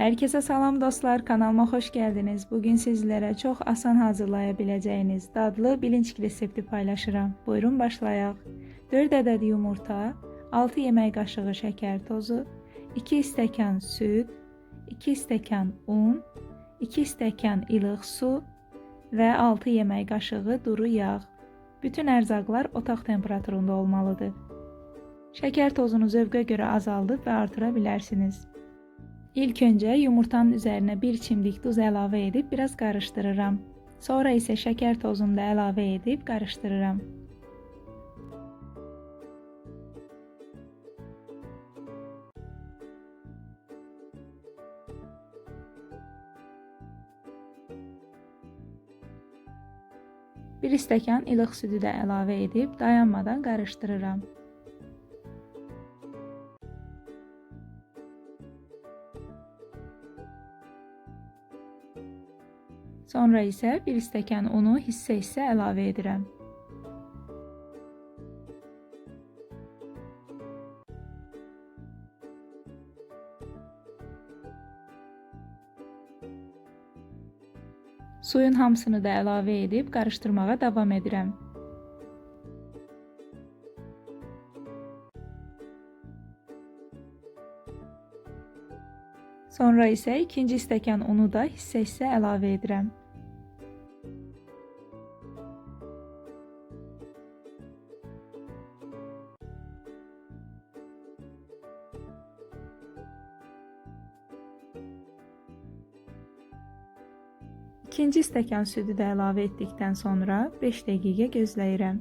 Herkese salam dostlar, kanalıma hoş geldiniz. Bugün sizlere çok asan hazırlayabileceğiniz dadlı bilinç resepti paylaşıram. Buyurun başlayaq. 4 ədəd yumurta, 6 yemək qaşığı şəkər tozu, 2 stəkan süd, 2 stəkan un, 2 stəkan ilıq su və 6 yemək qaşığı duru yağ. Bütün ərzaqlar otaq temperaturunda olmalıdır. Şəkər tozunu zövqə görə azaldıb və artıra bilərsiniz. İlk öncə yumurtanın üzərinə bir çimdik duz əlavə edib biraz qarışdırıram. Sonra isə şəkər tozunu da əlavə edib qarışdırıram. Bir stəkan ilıq südü də əlavə edib dayanmadan qarışdırıram. Sonra isə bir stəkan unu hissə-hissə əlavə edirəm. Suyun hamısını da əlavə edib qarışdırmağa davam edirəm. Sonra isə ikinci stəkan unu da hissə-hissə əlavə edirəm. İkinci stəkan südü də əlavə etdikdən sonra 5 dəqiqə gözləyirəm.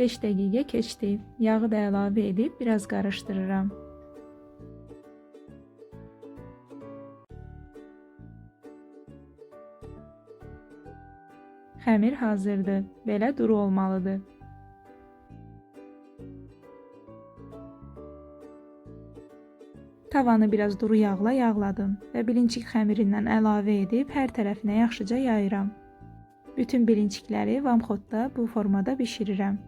Beş dəqiqə keçdi. Yağı da əlavə edib biraz qarışdırıram. Xəmir hazırdır. Belə duru olmalıdır. Tavanı biraz duru yağla yağladım və bilincik xəmirindən əlavə edib hər tərəfinə yaxşıca yayıram. Bütün bilincikləri vamxodda bu formada bişirirəm.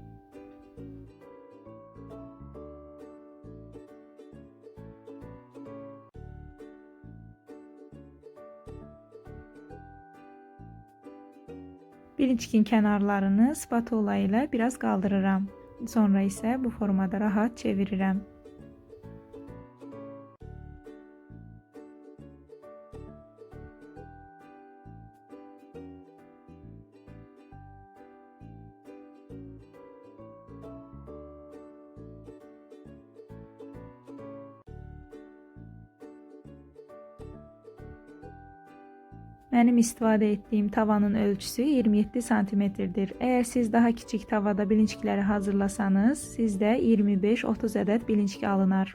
Bilinçkin kənarlarını spatula ilə biraz qaldırıram. Sonra isə bu formada rahat çevirirəm. Mənim istifadə etdiyim tavanın ölçüsü 27 santimetrdir. Əgər siz daha kiçik tavada bilinçikləri hazırlasanız, sizdə 25-30 ədəd bilinçik alınar.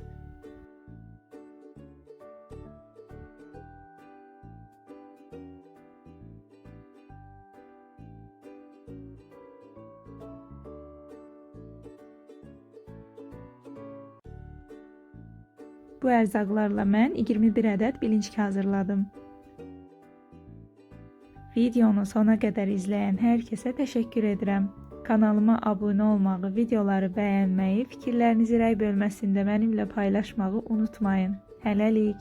Bu ərzaqlarla mən 21 ədəd bilinçik hazırladım. Videonu sona qədər izləyən hər kəsə təşəkkür edirəm. Kanalıma abunə olmağı, videoları bəyənməyi, fikirlərinizi rəy bölməsində mənimlə paylaşmağı unutmayın. Hələlik.